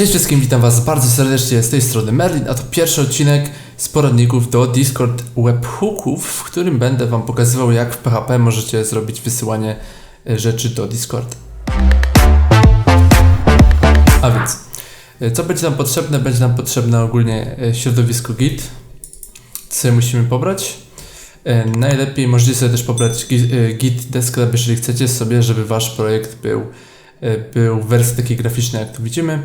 Cześć wszystkim, witam Was bardzo serdecznie z tej strony Merlin, a to pierwszy odcinek z poradników do Discord Webhooków, w którym będę Wam pokazywał jak w PHP możecie zrobić wysyłanie e, rzeczy do Discord. A więc, e, co będzie nam potrzebne? Będzie nam potrzebne ogólnie e, środowisko Git, co musimy pobrać. Najlepiej możecie sobie też pobrać Git, Desktop, jeżeli chcecie sobie, żeby Wasz projekt był, był w wersji takiej graficznej, jak tu widzimy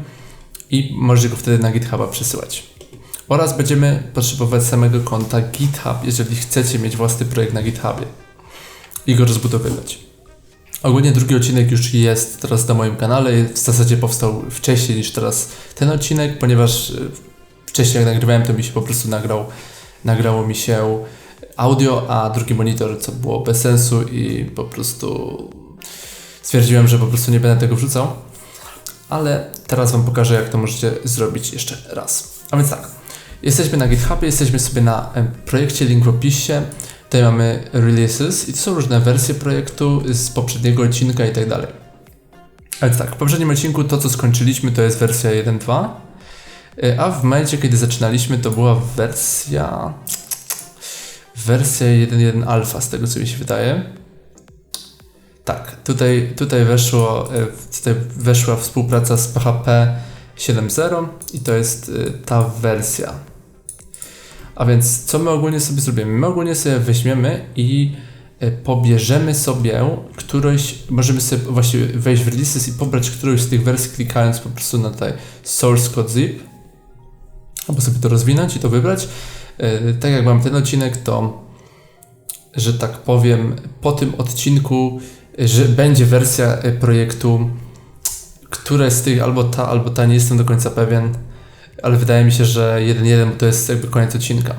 i możecie go wtedy na GitHuba przesyłać. Oraz będziemy potrzebować samego konta GitHub, jeżeli chcecie mieć własny projekt na GitHubie i go rozbudowywać. Ogólnie drugi odcinek już jest teraz na moim kanale, w zasadzie powstał wcześniej niż teraz ten odcinek, ponieważ e, wcześniej jak nagrywałem to mi się po prostu nagrał, nagrało mi się audio, a drugi monitor co było bez sensu i po prostu stwierdziłem, że po prostu nie będę tego wrzucał ale teraz Wam pokażę, jak to możecie zrobić jeszcze raz. A więc tak, jesteśmy na GitHubie, jesteśmy sobie na projekcie, link w opisie. Tutaj mamy releases i to są różne wersje projektu z poprzedniego odcinka i tak dalej. A więc tak, w poprzednim odcinku to, co skończyliśmy, to jest wersja 1.2, y, a w momencie, kiedy zaczynaliśmy, to była wersja wersja 1.1 alpha, z tego co mi się wydaje. Tak, tutaj, tutaj, weszło, e, tutaj weszła współpraca z PHP 7.0 i to jest e, ta wersja. A więc co my ogólnie sobie zrobimy? My ogólnie sobie weźmiemy i e, pobierzemy sobie którąś, możemy sobie właśnie wejść w releases i pobrać którąś z tych wersji klikając po prostu na tutaj source code zip albo sobie to rozwinąć i to wybrać. Tak jak mam ten odcinek, to że tak powiem, po tym odcinku że będzie wersja e, projektu, która z tych, albo ta, albo ta, nie jestem do końca pewien, ale wydaje mi się, że 1.1 to jest jakby koniec odcinka.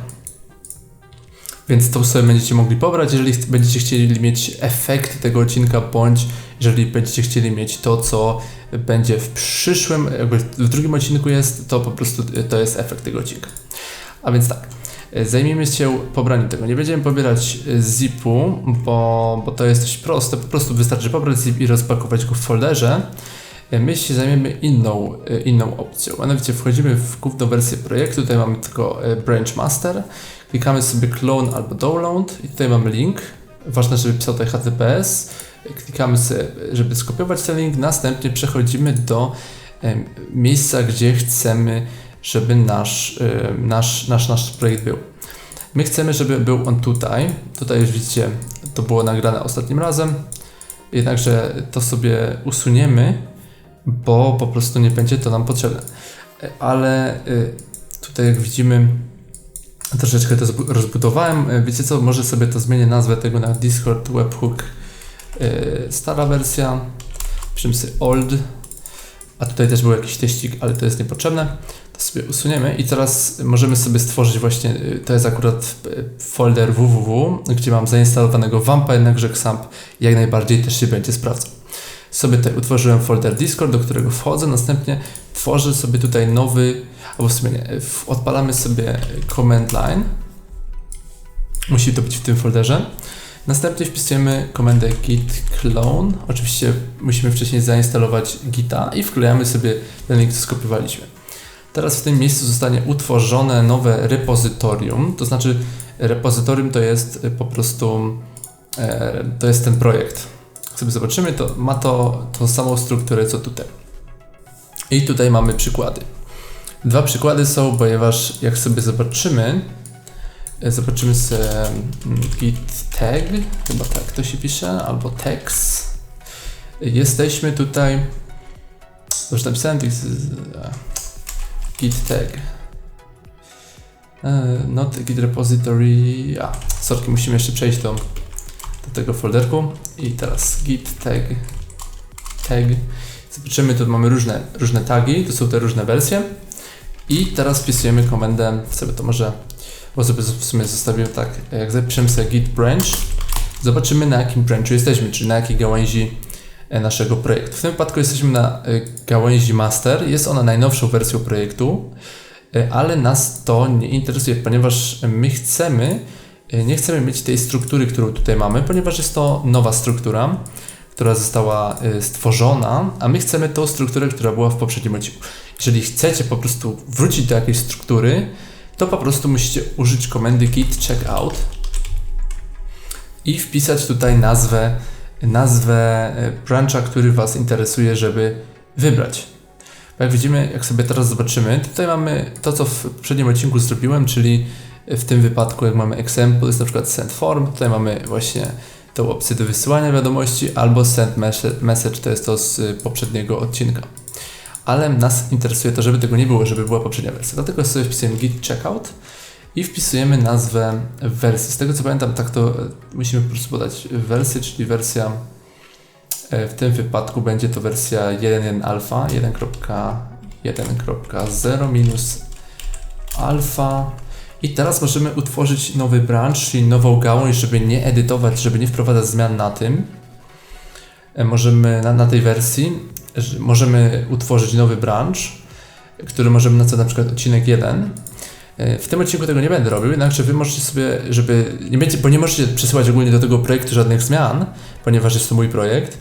Więc to sobie będziecie mogli pobrać, jeżeli będziecie chcieli mieć efekt tego odcinka, bądź jeżeli będziecie chcieli mieć to, co będzie w przyszłym, jakby w drugim odcinku jest, to po prostu e, to jest efekt tego odcinka. A więc tak. E, Zajmijmy się pobraniem tego. Nie będziemy pobierać e, zipu, bo, bo to jest dość proste. Po prostu wystarczy pobrać zip i rozpakować go w folderze. E, My się zajmiemy inną, inną opcją. Mianowicie wchodzimy w główną wersję projektu. Tutaj mamy tylko branch master. Klikamy sobie clone albo download i tutaj mamy link. Ważne, żeby pisał tutaj HTTPS. Klikamy sobie, żeby skopiować ten link. Następnie przechodzimy do miejsca, gdzie chcemy żeby nasz, nasz, nasz, nasz projekt był. My chcemy, żeby był on tutaj. Tutaj już widzicie, to było nagrane ostatnim razem. Jednakże to sobie usuniemy, bo po prostu nie będzie to nam potrzebne. Ale y, tutaj jak widzimy, troszeczkę to rozbudowałem. Wiecie co, może sobie to zmienię nazwę tego na Discord Webhook y, stara wersja. Piszemy old. A tutaj też był jakiś teścik, ale to jest niepotrzebne to sobie usuniemy i teraz możemy sobie stworzyć właśnie, y, to jest akurat y, folder www, gdzie mam zainstalowanego Wampa, jednakże XAMPP jak najbardziej też się będzie sprawdzał. Sobie tutaj utworzyłem folder Discord, do którego wchodzę, następnie tworzę sobie tutaj nowy, albo w sumie nie, odpalamy sobie command line, musi to być w tym folderze. Następnie wpisujemy komendę git clone. Oczywiście musimy wcześniej zainstalować gita i wklejamy sobie ten link, co skopiowaliśmy. Teraz w tym miejscu zostanie utworzone nowe repozytorium, to znaczy repozytorium to jest y, po prostu e, to jest ten projekt. Jak sobie zobaczymy, to ma to tą samą strukturę co tutaj. I tutaj mamy przykłady. Dwa przykłady są, ponieważ jak sobie zobaczymy, zobaczymy sobie mm, git tag, chyba tak to się pisze, albo tags. Jesteśmy tutaj, już napisałem, git tag. Uh, not git repository. A, sorki, musimy jeszcze przejść do, do tego folderku. I teraz git tag. Tag. Zobaczymy, tu mamy różne, różne tagi, to są te różne wersje. I teraz wpisujemy komendę, sobie to może, bo sobie w sumie zostawiłem tak, jak zapiszemy sobie git branch, zobaczymy na jakim branchu jesteśmy, czyli na jakiej gałęzi E, naszego projektu. W tym wypadku jesteśmy na e, gałęzi master. Jest ona najnowszą wersją projektu, e, ale nas to nie interesuje, ponieważ my chcemy, nie chcemy mieć tej struktury, którą tutaj mamy, ponieważ jest to nowa struktura, która została stworzona, a my chcemy tą strukturę, która była w poprzednim odcinku. Jeżeli chcecie po prostu wrócić do jakiejś struktury, to po prostu musicie użyć komendy git checkout i wpisać tutaj nazwę, nazwę y, brancha, który Was interesuje, żeby wybrać. Bo jak widzimy, jak sobie teraz zobaczymy, tutaj mamy to, co w poprzednim odcinku zrobiłem, czyli w tym wypadku, jak mamy example, jest na przykład send form, tutaj mamy właśnie tą opcję do wysyłania wiadomości, albo send message, to jest to z poprzedniego odcinka. Ale nas interesuje to, żeby tego nie było, żeby była poprzednia wersja. Dlatego sobie wpisujemy git checkout i wpisujemy nazwę wersji. Z tego co pamiętam, tak to musimy po prostu podać wersję, czyli wersja w tym wypadku będzie to wersja 1.1 alpha 1.1.0 minus alpha i teraz możemy utworzyć nowy branch, czyli nową gałąź, żeby nie edytować, żeby nie wprowadzać zmian na tym. E, możemy na, na tej wersji możemy utworzyć nowy branch, który możemy nazwać na przykład odcinek 1. E, w tym odcinku tego nie będę robił, jednakże wy możecie sobie, żeby nie będzie, bo nie możecie przesyłać ogólnie do tego projektu żadnych zmian, ponieważ jest to mój projekt,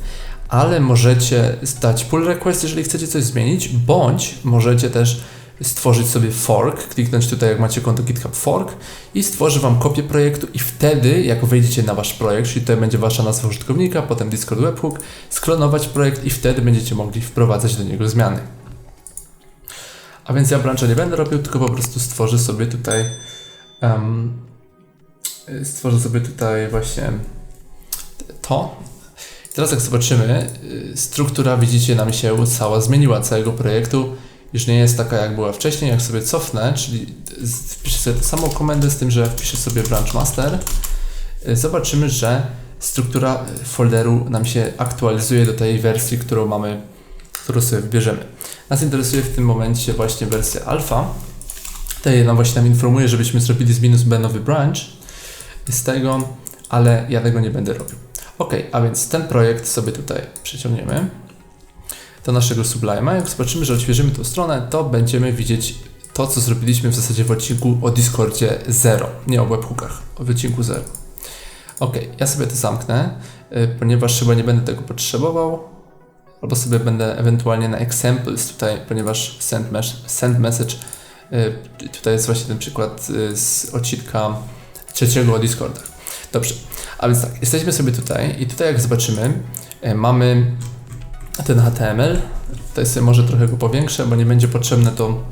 ale możecie stać pull request, jeżeli chcecie coś zmienić, bądź możecie też stworzyć sobie fork, kliknąć tutaj jak macie konto GitHub fork i stworzy Wam kopię projektu i wtedy jak wejdziecie na Wasz projekt, czyli to będzie Wasza nazwa użytkownika, potem Discord Webhook, sklonować projekt i wtedy będziecie mogli wprowadzać do niego zmiany. A więc ja brancha nie będę robił, tylko po prostu stworzę sobie tutaj um, stworzę sobie tutaj właśnie to. Teraz jak zobaczymy, y, struktura widzicie nam się cała zmieniła, całego projektu już nie jest taka jak była wcześniej, jak sobie cofnę, czyli wpiszę sobie samą komendę z tym, że wpiszę sobie branch master, y, zobaczymy, że struktura folderu nam się aktualizuje do tej wersji, którą mamy, którą sobie wybierzemy. Nas interesuje w tym momencie właśnie wersja alpha. Tutaj nam właśnie nam informuje, żebyśmy zrobili z minus b nowy branch z tego, ale ja tego nie będę robił. Ok, a więc ten projekt sobie tutaj przeciągniemy do naszego Sublime'a. Jak zobaczymy, że odświeżymy tą stronę, to będziemy widzieć to, co zrobiliśmy w zasadzie w odcinku o Discordzie 0, nie o webhookach, o odcinku 0. Ok, ja sobie to zamknę, y, ponieważ chyba nie będę tego potrzebował, albo sobie będę ewentualnie na examples tutaj, ponieważ send, mes send message, y, tutaj jest właśnie ten przykład y, z odcinka trzeciego o Discordach. Dobrze, a więc tak, jesteśmy sobie tutaj i tutaj jak zobaczymy, mamy ten HTML. Tutaj sobie może trochę go powiększę, bo nie będzie potrzebne to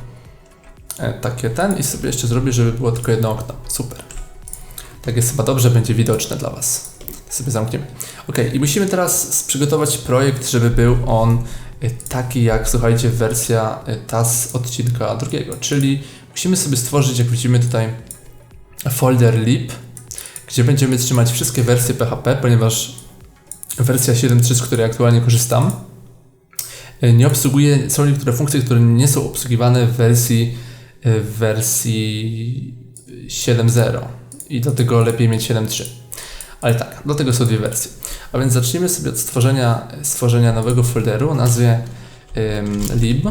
e, takie ten i sobie jeszcze zrobię, żeby było tylko jedno okno. Super. Tak jest chyba dobrze, będzie widoczne dla Was. Sobie zamkniemy. Ok, i musimy teraz przygotować projekt, żeby był on e, taki jak, słuchajcie, wersja e, ta z odcinka drugiego, czyli musimy sobie stworzyć, jak widzimy tutaj, folder lib, gdzie będziemy trzymać wszystkie wersje PHP, ponieważ wersja 7.3, z której aktualnie korzystam, nie obsługuje, są niektóre funkcje, które nie są obsługiwane w wersji, e, w wersji 7.0 i dlatego lepiej mieć 7.3. Ale tak, do tego są dwie wersje. A więc zacznijmy sobie od stworzenia, stworzenia nowego folderu o nazwie um, lib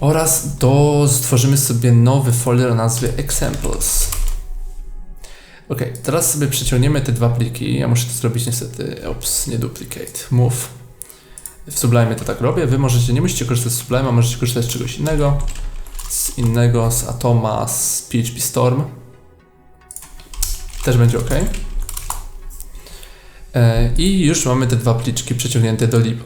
oraz do, stworzymy sobie nowy folder o nazwie examples. Ok, teraz sobie przeciągniemy te dwa pliki. Ja muszę to zrobić niestety, ops, nie duplicate, move w Sublime to tak robię. Wy możecie, nie musicie korzystać z Sublime, możecie korzystać z czegoś innego. Z innego, z Atoma, z PHP Storm. Też będzie ok. E, I już mamy te dwa pliczki przeciągnięte do lib.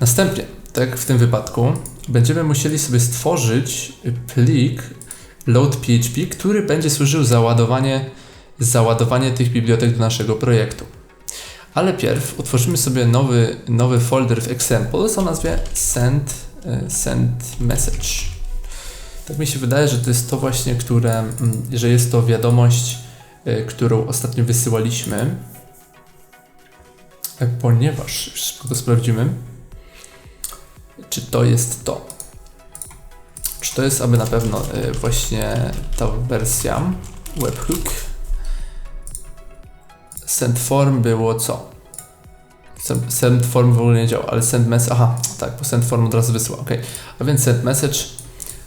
Następnie, tak jak w tym wypadku, będziemy musieli sobie stworzyć plik load.php, który będzie służył za ładowanie, za ładowanie tych bibliotek do naszego projektu. Ale pierw utworzymy sobie nowy, nowy folder w examples o nazwie send, e, send message. Tak mi się wydaje, że to jest to właśnie, które, mm, że jest to wiadomość, e, którą ostatnio wysyłaliśmy, e, ponieważ, szybko to sprawdzimy, czy to jest to. Czy to jest aby na pewno właśnie ta wersja webhook send form było co? Send form w ogóle nie działa, ale send message, aha, tak, bo send form od razu wysyła, ok. A więc send message,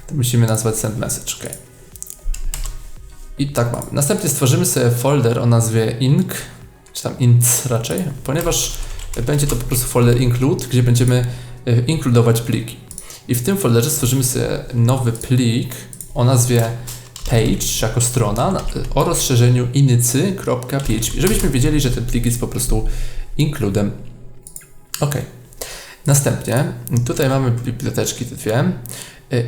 to musimy nazwać send message, ok. I tak mamy. Następnie stworzymy sobie folder o nazwie inc, czy tam ints raczej, ponieważ będzie to po prostu folder include, gdzie będziemy e, inkludować pliki. I w tym folderze stworzymy sobie nowy plik o nazwie page jako strona o rozszerzeniu inicy.php, żebyśmy wiedzieli, że ten plik jest po prostu includem. Ok. Następnie tutaj mamy biblioteczki te dwie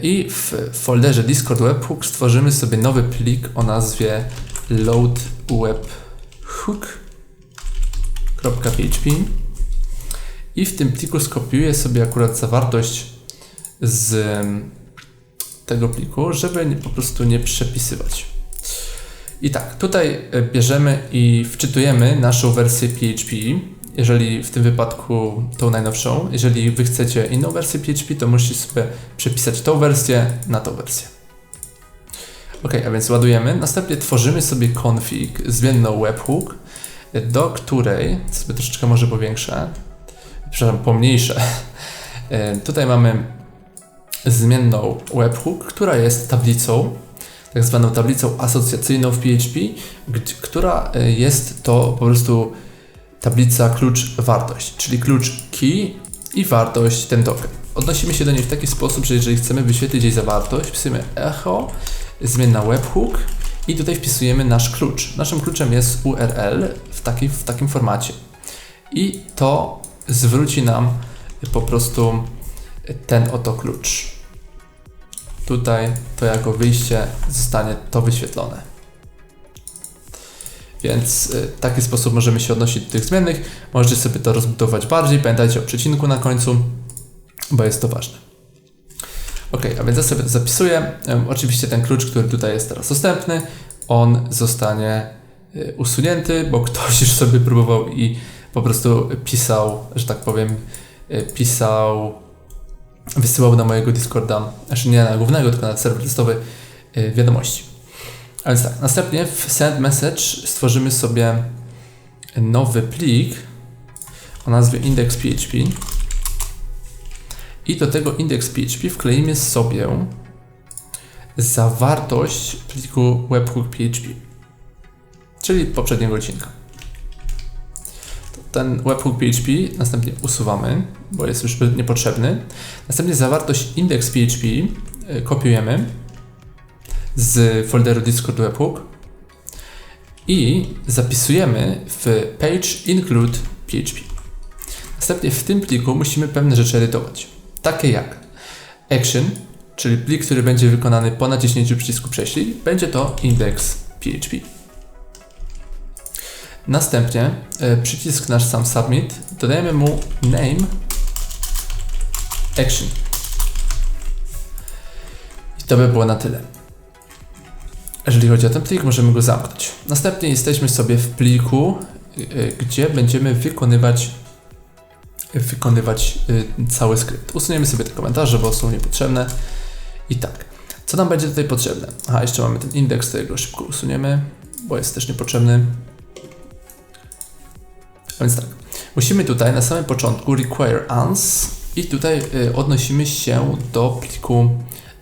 i w folderze Discord Webhook stworzymy sobie nowy plik o nazwie loadwebhook.php i w tym pliku skopiuję sobie akurat zawartość z tego pliku, żeby po prostu nie przepisywać. I tak, tutaj e, bierzemy i wczytujemy naszą wersję PHP, jeżeli w tym wypadku tą najnowszą. Jeżeli wy chcecie inną wersję PHP, to musicie sobie przepisać tą wersję na tą wersję. Ok, a więc ładujemy. Następnie tworzymy sobie config, zmienną webhook, do której, sobie troszeczkę może powiększę, przepraszam, pomniejszę. E, tutaj mamy zmienną webhook, która jest tablicą, tak zwaną tablicą asocjacyjną w PHP, która e, jest to po prostu tablica klucz-wartość, czyli klucz key i wartość ten token. Odnosimy się do niej w taki sposób, że jeżeli chcemy wyświetlić jej zawartość, wpisujemy echo, zmienna webhook i tutaj wpisujemy nasz klucz. Naszym kluczem jest URL w, taki, w takim formacie. I to zwróci nam po prostu ten oto klucz. Tutaj to jako wyjście zostanie to wyświetlone. Więc y, w taki sposób możemy się odnosić do tych zmiennych. Możecie sobie to rozbudować bardziej. Pamiętajcie o przecinku na końcu, bo jest to ważne. Ok, a więc ja sobie to zapisuję. Oczywiście ten klucz, który tutaj jest teraz dostępny, on zostanie y, usunięty, bo ktoś już sobie próbował i po prostu pisał, że tak powiem, y, pisał, wysyłał na mojego Discorda, znaczy nie na głównego, tylko na serwer testowy wiadomości. A więc tak, następnie w send message stworzymy sobie nowy plik o nazwie index.php i do tego index.php wkleimy sobie zawartość pliku webhook.php, czyli poprzedniego odcinka. Ten webhook.php następnie usuwamy, bo jest już niepotrzebny. Następnie zawartość index.php y, kopiujemy z folderu Discord Webhook i zapisujemy w page include PHP. Następnie w tym pliku musimy pewne rzeczy edytować, takie jak action, czyli plik, który będzie wykonany po naciśnięciu przycisku prześlij, będzie to index.php. Następnie e, przycisk nasz sam submit, dodajemy mu name action. I to by było na tyle. Jeżeli chodzi o ten plik, możemy go zamknąć. Następnie jesteśmy sobie w pliku, y, gdzie będziemy wykonywać wykonywać y, cały skrypt. Usuniemy sobie te komentarze, bo są niepotrzebne. I tak, co nam będzie tutaj potrzebne? Aha, jeszcze mamy ten indeks, którego szybko usuniemy, bo jest też niepotrzebny. Więc tak, musimy tutaj na samym początku require ans i tutaj odnosimy się do pliku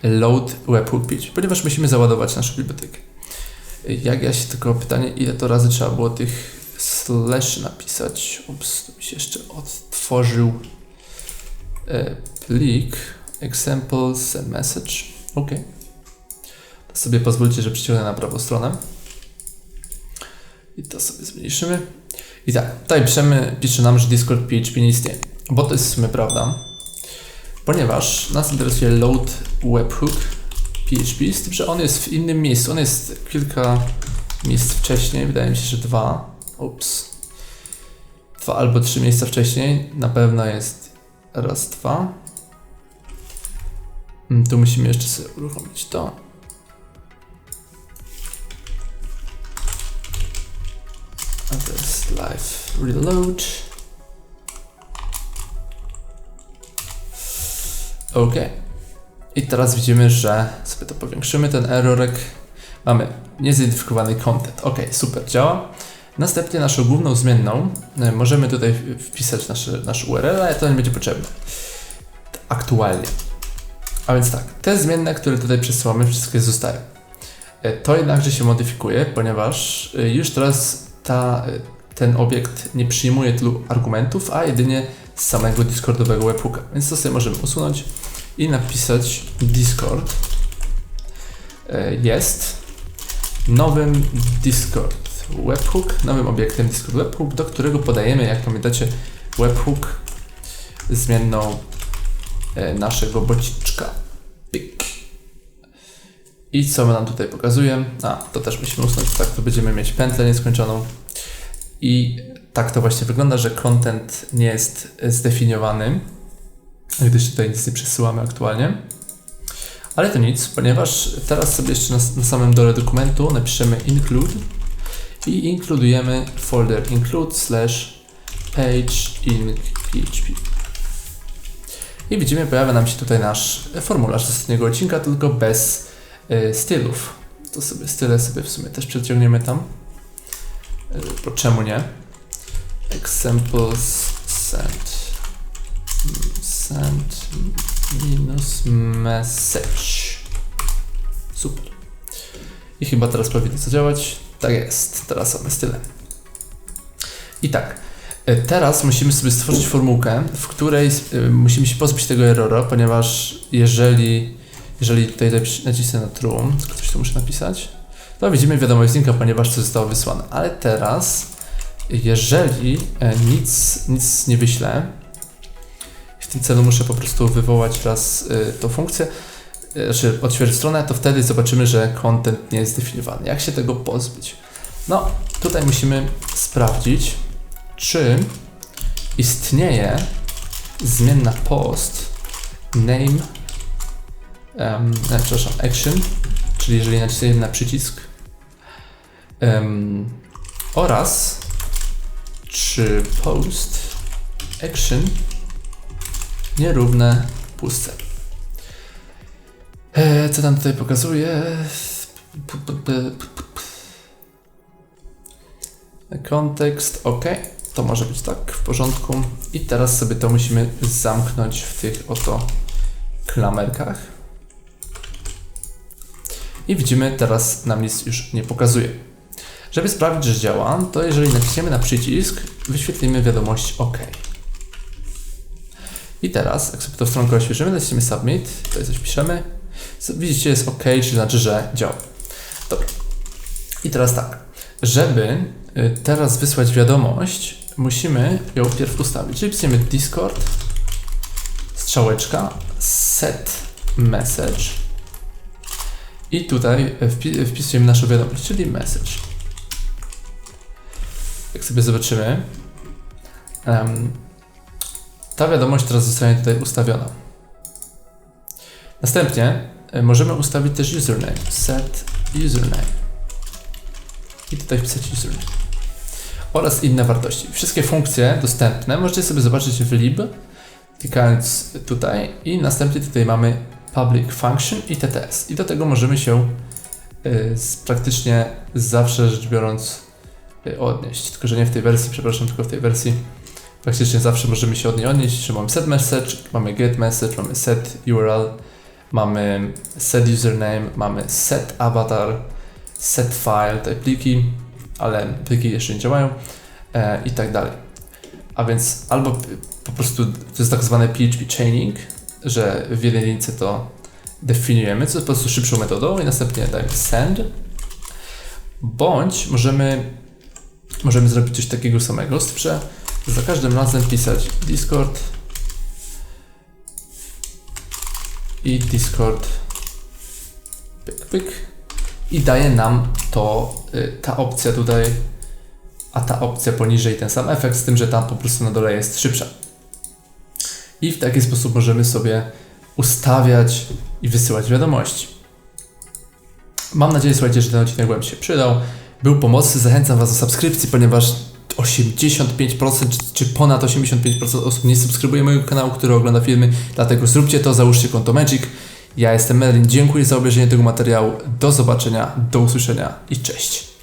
load webhook pitch, ponieważ musimy załadować naszą bibliotekę. Jak ja się tylko pytanie, ile to razy trzeba było tych slash napisać. Ups, to mi się jeszcze odtworzył e, plik examples message. Ok. To sobie pozwólcie, że przyciągnę na prawą stronę. I to sobie zmniejszymy. I tak, tutaj piszemy, pisze nam, że Discord PHP nie istnieje. Bo to jest w sumie prawda ponieważ nas interesuje load webhook PHP, z tym, że on jest w innym miejscu. On jest kilka miejsc wcześniej, wydaje mi się, że dwa. Ups. Dwa albo trzy miejsca wcześniej. Na pewno jest raz, dwa. Hmm, tu musimy jeszcze sobie uruchomić to. Live reload. OK. I teraz widzimy, że sobie to powiększymy, ten errorek. Mamy niezidentyfikowany content. OK, super, działa. Następnie naszą główną zmienną e, możemy tutaj wpisać nasz, nasz URL, ale to nie będzie potrzebne. Aktualnie. A więc tak, te zmienne, które tutaj przesyłamy, wszystkie zostają. E, to jednakże się modyfikuje, ponieważ e, już teraz ta, ten obiekt nie przyjmuje tylu argumentów, a jedynie samego Discordowego webhooka. Więc to sobie możemy usunąć i napisać Discord e, jest nowym Discord webhook, nowym obiektem Discord webhook, do którego podajemy, jak pamiętacie, webhook zmienną e, naszego bociczka. Pik. I co nam tutaj pokazuje? A, to też musimy usunąć, tak to będziemy mieć pętlę nieskończoną. I tak to właśnie wygląda, że content nie jest zdefiniowany, gdyż tutaj nic nie przesyłamy aktualnie. Ale to nic, ponieważ teraz sobie jeszcze na, na samym dole dokumentu napiszemy include i inkludujemy folder include slash page in PHP. I widzimy, pojawia nam się tutaj nasz formularz z ostatniego odcinka, tylko bez y, stylów. To sobie style sobie w sumie też przeciągniemy tam. Bo czemu nie? Examples send send minus message. Super. I chyba teraz powinno zadziałać. Tak jest, teraz mamy style. I tak, e, teraz musimy sobie stworzyć formułkę, w której e, musimy się pozbyć tego errora, ponieważ jeżeli, jeżeli tutaj nacisnę na true, coś tu muszę napisać, to widzimy wiadomość z ponieważ to zostało wysłane. Ale teraz, jeżeli e, nic, nic nie wyślę, w tym celu muszę po prostu wywołać raz tą funkcję, znaczy odświeżyć stronę, to wtedy zobaczymy, że content nie jest zdefiniowany. Jak się tego pozbyć? No, tutaj musimy sprawdzić, czy istnieje zmienna post name, um, e, przepraszam, action, czyli jeżeli nacisniemy na przycisk um, oraz czy post action nierówne puste. E, co tam tutaj pokazuje? Kontekst, ok. To może być tak w porządku. I teraz sobie to musimy zamknąć w tych oto klamerkach. I widzimy, teraz nam nic już nie pokazuje. Żeby sprawdzić, że działa, to jeżeli naciśniemy na przycisk, wyświetlimy wiadomość OK. I teraz, jak sobie tą stronkę oświeżymy, naciśniemy Submit, tutaj coś piszemy, Widzicie, jest OK, czyli znaczy, że działa. Dobra. I teraz tak. Żeby y, teraz wysłać wiadomość, musimy ją pierw ustawić. Czyli pisujemy Discord, strzałeczka, set message i tutaj wpisujemy naszą wiadomość, czyli message. Jak sobie zobaczymy, um, ta wiadomość teraz zostanie tutaj ustawiona. Następnie e, możemy ustawić też username. Set username. I tutaj wpisać username. Oraz inne wartości. Wszystkie funkcje dostępne możecie sobie zobaczyć w lib, klikając tutaj i następnie tutaj mamy public function i TTS. I do tego możemy się y, praktycznie zawsze rzecz biorąc odnieść. Tylko, że nie w tej wersji, przepraszam, tylko w tej wersji praktycznie zawsze możemy się od niej odnieść, że mamy set message, mamy get message, mamy set URL, mamy set username, mamy set avatar, set file, te pliki, ale pliki jeszcze nie działają e, i tak dalej. A więc albo po prostu to jest tak zwane PHP chaining, że w jednej linii to definiujemy, co jest po prostu szybszą metodą i następnie dajemy send, bądź możemy, możemy zrobić coś takiego samego, że za każdym razem pisać Discord i Discord pyk, pyk i daje nam to, y, ta opcja tutaj, a ta opcja poniżej ten sam efekt, z tym, że tam po prostu na dole jest szybsza. I w taki sposób możemy sobie ustawiać i wysyłać wiadomości. Mam nadzieję, słuchajcie, że ten odcinek Wam się przydał. Był pomocny, zachęcam Was do subskrypcji, ponieważ 85% czy ponad 85% osób nie subskrybuje mojego kanału, który ogląda filmy, dlatego zróbcie to, załóżcie konto Magic. Ja jestem Merlin, dziękuję za obejrzenie tego materiału, do zobaczenia, do usłyszenia i cześć.